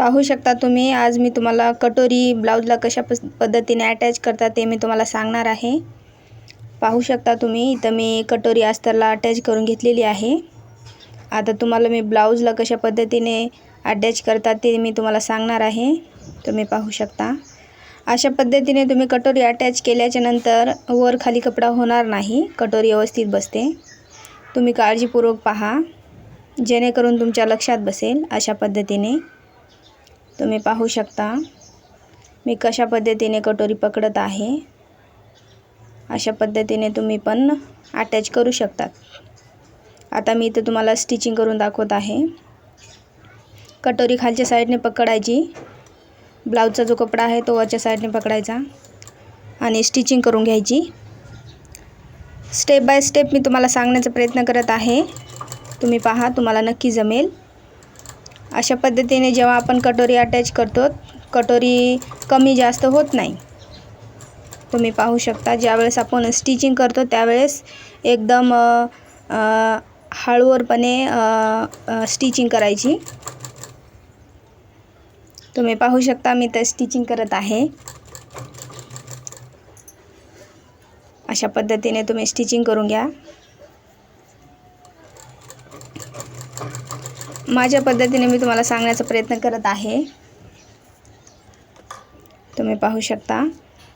पाहू शकता तुम्ही. आज मी तुम्हाला कटोरी ब्लाऊजला कशा पस पद्धतीने अटॅच करतात ते मी तुम्हाला सांगणार आहे. पाहू शकता तुम्ही इथं मी कटोरी अस्तरला अटॅच करून घेतलेली आहे. आता तुम्हाला मी ब्लाऊजला कशा पद्धतीने अटॅच करतात ते मी तुम्हाला सांगणार आहे. तुम्ही पाहू शकता. अशा पद्धतीने तुम्ही कटोरी अटॅच केल्याच्यानंतर वर खाली कपडा होणार नाही. कटोरी व्यवस्थित बसते. तुम्ही काळजीपूर्वक पहा. जेणेकरून तुमच्या लक्षात बसेल अशा पद्धतीने. तुम्ही पाहू शकता. मी कशा पद्धतीने कटोरी पकडत आहे अशा पद्धतीने तुम्ही पण अटॅच करू शकतात. आता मी इथं तुम्हाला स्टिचिंग करून दाखवत आहे. कटोरी खालच्या साईडने पकडायची. ब्लाऊजचा जो कपडा आहे तो वरच्या साईडने पकडायचा आणि स्टिचिंग करून घ्यायची. स्टेप बाय स्टेप मी तुम्हाला सांगण्याचा प्रयत्न करत आहे. तुम्ही पहा तुम्हाला नक्की जमेल. अशा पद्धतीने जेव्हा आपण कटोरी अटॅच करतो कटोरी कमी जास्त होत नाही. तुम्ही पाहू शकता ज्यावेळेस आपण स्टिचिंग करतो त्यावेळेस एकदम हळूवरपणे हळूवारपणे स्टिचिंग करायची. तुम्ही पाहू शकता मी तर स्टिचिंग करत आहे. अशा पद्धतीने तुम्ही स्टिचिंग करून घ्या. माझ्या पद्धतीने मी तुम्हाला सांगण्याचा प्रयत्न करत आहे. तुम्ही पाहू शकता.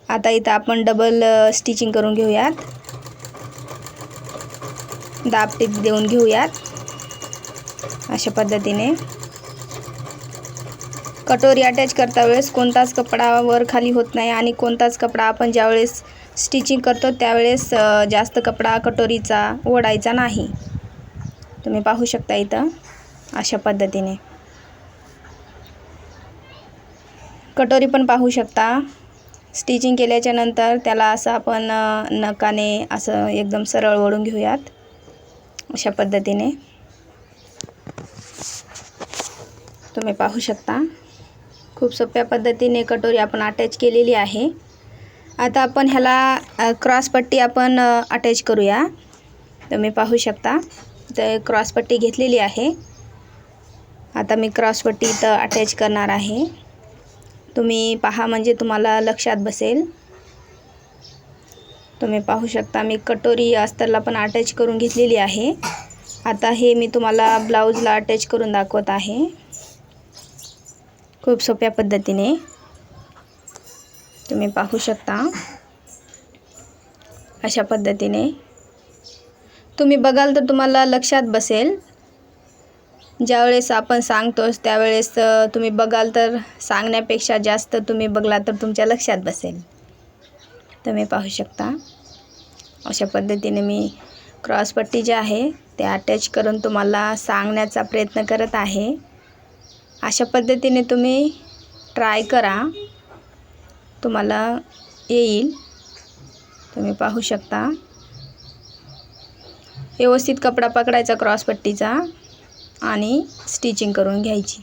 आता इथं आपण डबल स्टिचिंग करून घेऊयात. दाब टिप देऊन घेऊयात. अशा पद्धतीने. कटोरी अटॅच करता वेळेस कोणताच कपडा वर खाली होत नाही आणि कोणताच कपडा आपण ज्यावेळेस स्टिचिंग करतो त्यावेळेस जास्त कपडा कटोरीचा ओढायचा नाही. तुम्ही पाहू शकता इथं. अशा पद्धतीने. कटोरी पण पाहू शकता. स्टिचिंग केल्याच्यानंतर त्याला असं आपण नकाने असं एकदम सरळ ओढून घेऊयात. अशा पद्धतीने. तुम्ही पाहू शकता. खूप सोप्या पद्धतीने कटोरी आपण अटॅच केलेली आहे. आता आपण ह्याला क्रॉसपट्टी आपण अटॅच करूया. तुम्ही पाहू शकता. तर क्रॉसपट्टी घेतलेली आहे. आता मी क्रॉसपट्टी इथं अटॅच करणार आहे. तुम्ही पहा म्हणजे तुम्हाला लक्षात बसेल. तुम्ही पाहू शकता मी कटोरी अस्तरला पण अटॅच करून घेतलेली आहे. आता हे मी तुम्हाला ब्लाऊजला अटॅच करून दाखवत आहे. खूप सोप्या पद्धतीने. तुम्ही पाहू शकता. अशा पद्धतीने. तुम्ही बघाल तर तुम्हाला लक्षात बसेल. ज्यावेळेस आपण सांगतोच त्यावेळेस तुम्ही बघाल तर सांगण्यापेक्षा जास्त तुम्ही बघला तर तुमच्या लक्षात बसेल. तुम्ही पाहू शकता. अशा पद्धतीने मी क्रॉसपट्टी जे आहे ते अटॅच करून तुम्हाला सांगण्याचा प्रयत्न करत आहे. अशा पद्धतीने तुम्ही ट्राय करा. तुम्हाला येईल. तुम्ही पाहू शकता. व्यवस्थित कपडा पकडायचा क्रॉसपट्टीचा आणि स्टिचिंग करून घ्यायची.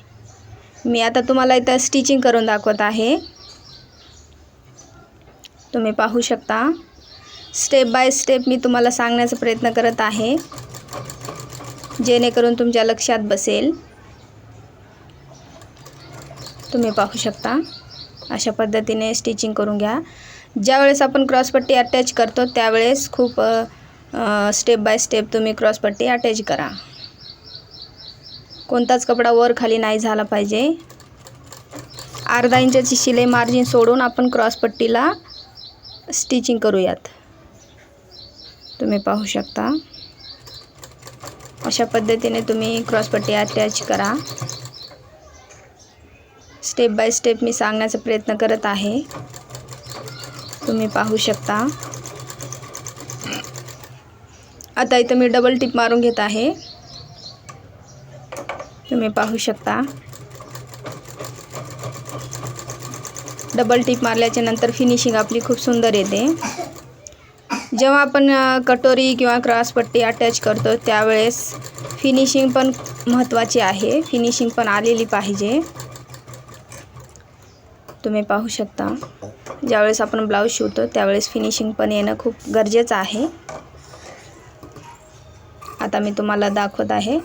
मी आता तुम्हाला इथं स्टिचिंग करून दाखवत आहे. तुम्ही पाहू शकता. स्टेप बाय स्टेप मी तुम्हाला सांगण्याचा प्रयत्न करत आहे. जेणेकरून तुमच्या लक्षात बसेल. तुम्ही पाहू शकता. अशा पद्धतीने स्टिचिंग करून घ्या. ज्यावेळेस आपण क्रॉसपट्टी अटॅच करतो त्यावेळेस खूप स्टेप बाय स्टेप तुम्ही क्रॉसपट्टी अटॅच करा. कोणताच कपडा वर खाली नाही झाला पाहिजे. अर्धा इंचाची शिलाई मार्जिन सोडून आपण क्रॉसपट्टीला स्टिचिंग करूयात. तुम्ही पाहू शकता. अशा पद्धतीने तुम्ही क्रॉसपट्टी अटॅच करा. स्टेप बाय स्टेप मी सांगण्याचा प्रयत्न करत आहे. तुम्ही पाहू शकता. आता इथं मी डबल टिप मारून घेत आहे. तुम्ही पाहू शकता. डबल टिप मारल्याच्या नंतर फिनिशिंग आपली खूप सुंदर येते. जेव्हा आपण कटोरी किंवा क्रॉसपट्टी अटॅच करतो त्यावेळेस फिनिशिंग पण महत्त्वाची आहे. फिनिशिंग पण आलेली पाहिजे. तुम्ही पाहू शकता. ज्यावेळेस आपण ब्लाऊज शिवतो त्यावेळेस फिनिशिंग पण येणं खूप गरजेचं आहे. आता मी तुम्हाला दाखवत आहे.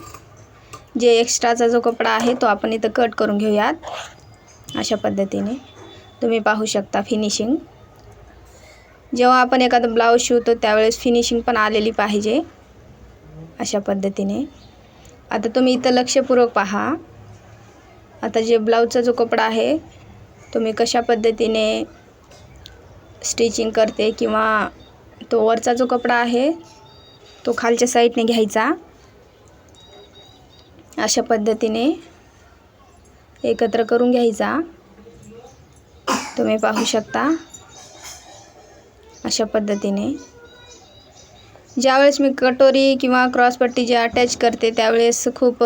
जे एक्स्ट्राचा जो कपडा आहे तो आपण इथं कट करून घेऊयात. अशा पद्धतीने. तुम्ही पाहू शकता फिनिशिंग जेव्हा आपण एखादं ब्लाऊज शिवतो त्यावेळेस फिनिशिंग पण आलेली पाहिजे. अशा पद्धतीने. आता तुम्ही इथं लक्षपूर्वक पहा. आता जे ब्लाऊजचा जो कपडा आहे तुम्ही कशा पद्धतीने स्टिचिंग करते किंवा तो वरचा जो कपडा आहे तो खालच्या साईडने घ्यायचा. अशा पद्धतीने एकत्र करून घ्यायचा. तुम्ही पाहू शकता. अशा पद्धतीने. ज्यावेळेस मी कटोरी किंवा क्रॉसपट्टी जे अटॅच करते त्यावेळेस खूप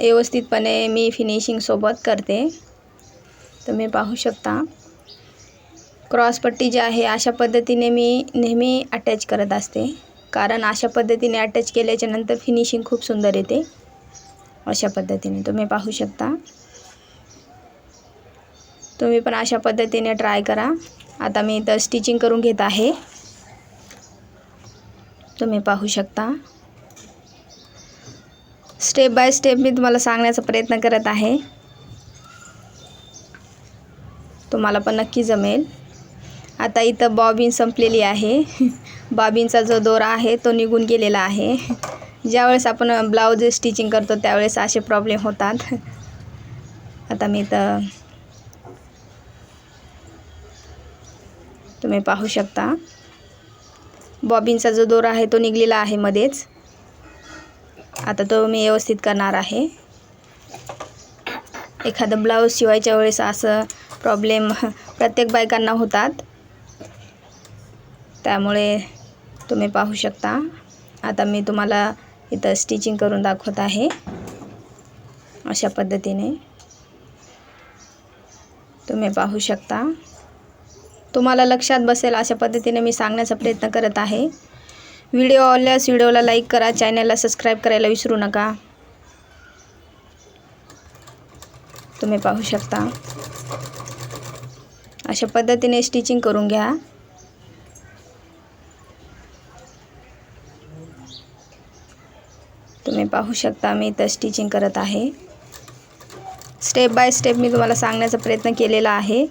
व्यवस्थितपणे मी फिनिशिंगसोबत करते. तुम्ही पाहू शकता. क्रॉसपट्टी जी आहे अशा पद्धतीने मी नेहमी अटॅच करत असते. कारण अशा पद्धतीने अटॅच केल्याच्यानंतर फिनिशिंग खूप सुंदर येते. अशा पद्धतीने. तुम्ही पाहू शकता. तुम्ही पण अशा पद्धतीने ट्राय करा. आता मी इथं स्टिचिंग करून घेत आहे. तुम्ही पाहू शकता. स्टेप बाय स्टेप मी तुम्हाला सांगण्याचा प्रयत्न करत आहे. तुम्हाला पण नक्की जमेल. आता इथं बॉबिन संपलेली आहे. बॉबींचा जो दोरा आहे तो निघून गेलेला आहे. ज्यावेळेस आपण ब्लाऊज स्टिचिंग करतो त्यावेळेस असे प्रॉब्लेम होतात. आता मी तर तुम्ही पाहू शकता. बॉबिनचा जो दोरा आहे तो निघलेला आहे मध्येच. आता तो मी व्यवस्थित करणार आहे. एखादं ब्लाऊज शिवायच्या वेळेस असं प्रॉब्लेम प्रत्येक बायकांना होतात. त्यामुळे तुम्ही पाहू शकता. आता मी तुम्हाला इथं स्टिचिंग करून दाखवत आहे. अशा पद्धतीने. तुम्ही पाहू शकता. तुम्हाला लक्षात बसेल अशा पद्धतीने मी सांगण्याचा प्रयत्न करत आहे. व्हिडिओ आवडल्यास व्हिडिओला लाईक करा चॅनलला सबस्क्राईब करायला विसरू नका. तुम्ही पाहू शकता. अशा पद्धतीने स्टिचिंग करून घ्या. तुम्ही पाहू शकता मी इथं स्टिचिंग करत आहे. स्टेप बाय स्टेप मी तुम्हाला सांगण्याचा प्रयत्न केलेला आहे.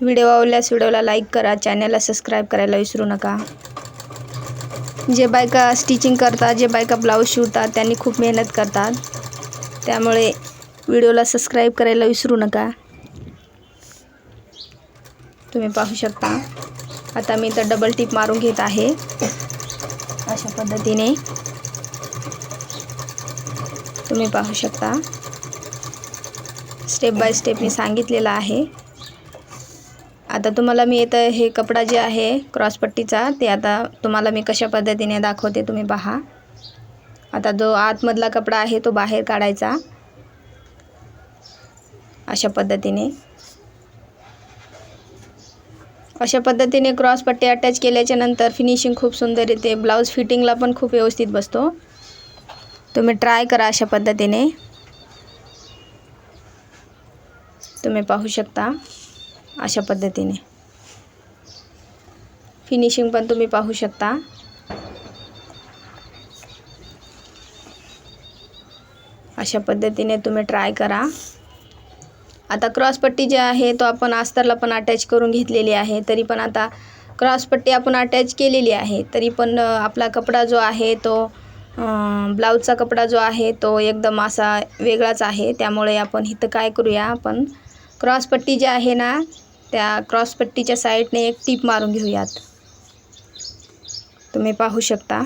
व्हिडिओ आवडल्यास व्हिडिओला लाईक करा चॅनलला सबस्क्राईब करायला विसरू नका. जे बायका स्टिचिंग करतात जे बायका ब्लाऊज शिवतात त्यांनी खूप मेहनत करतात. त्यामुळे व्हिडिओला सबस्क्राईब करायला विसरू नका. तुम्ही पाहू शकता. आता मी इथं डबल टिप मारून घेत आहे. अशा पद्धतीने. तुम्ही पाहू शकता. स्टेप बाय स्टेप मी सांगितलेलं आहे. आता तुम्हाला मी इथं हे कपडा जे आहे क्रॉसपट्टीचा ते आता तुम्हाला मी कशा पद्धतीने दाखवते तुम्ही पहा. आता जो आतमधला कपडा आहे तो बाहेर काढायचा. अशा पद्धतीने. अशा पद्धतीने क्रॉसपट्टी अटॅच केल्याच्यानंतर फिनिशिंग खूप सुंदर येते. ब्लाऊज फिटिंगला पण खूप व्यवस्थित बसतो. तुम्ही ट्राय करा अशा पद्धतीने. तुम्ही पाहू शकता अशा पद्धतीने. फिनिशिंग पण तुम्ही पाहू शकता. अशा पद्धतीने तुम्ही ट्राय करा. आता क्रॉसपट्टी जे आहे तो आपण अस्तरला पण अटॅच करून घेतलेली आहे. तरी पण आता क्रॉसपट्टी आपण अटॅच केलेली आहे. तरी पण आपला कपडा जो आहे तो ब्लाऊजचा कपडा जो आहे तो एकदम असा वेगळाच आहे. त्यामुळे आपण इथं काय करूया आपण क्रॉसपट्टी जी आहे ना त्या क्रॉसपट्टीच्या साईडने एक टीप मारून घेऊयात. तुम्ही पाहू शकता.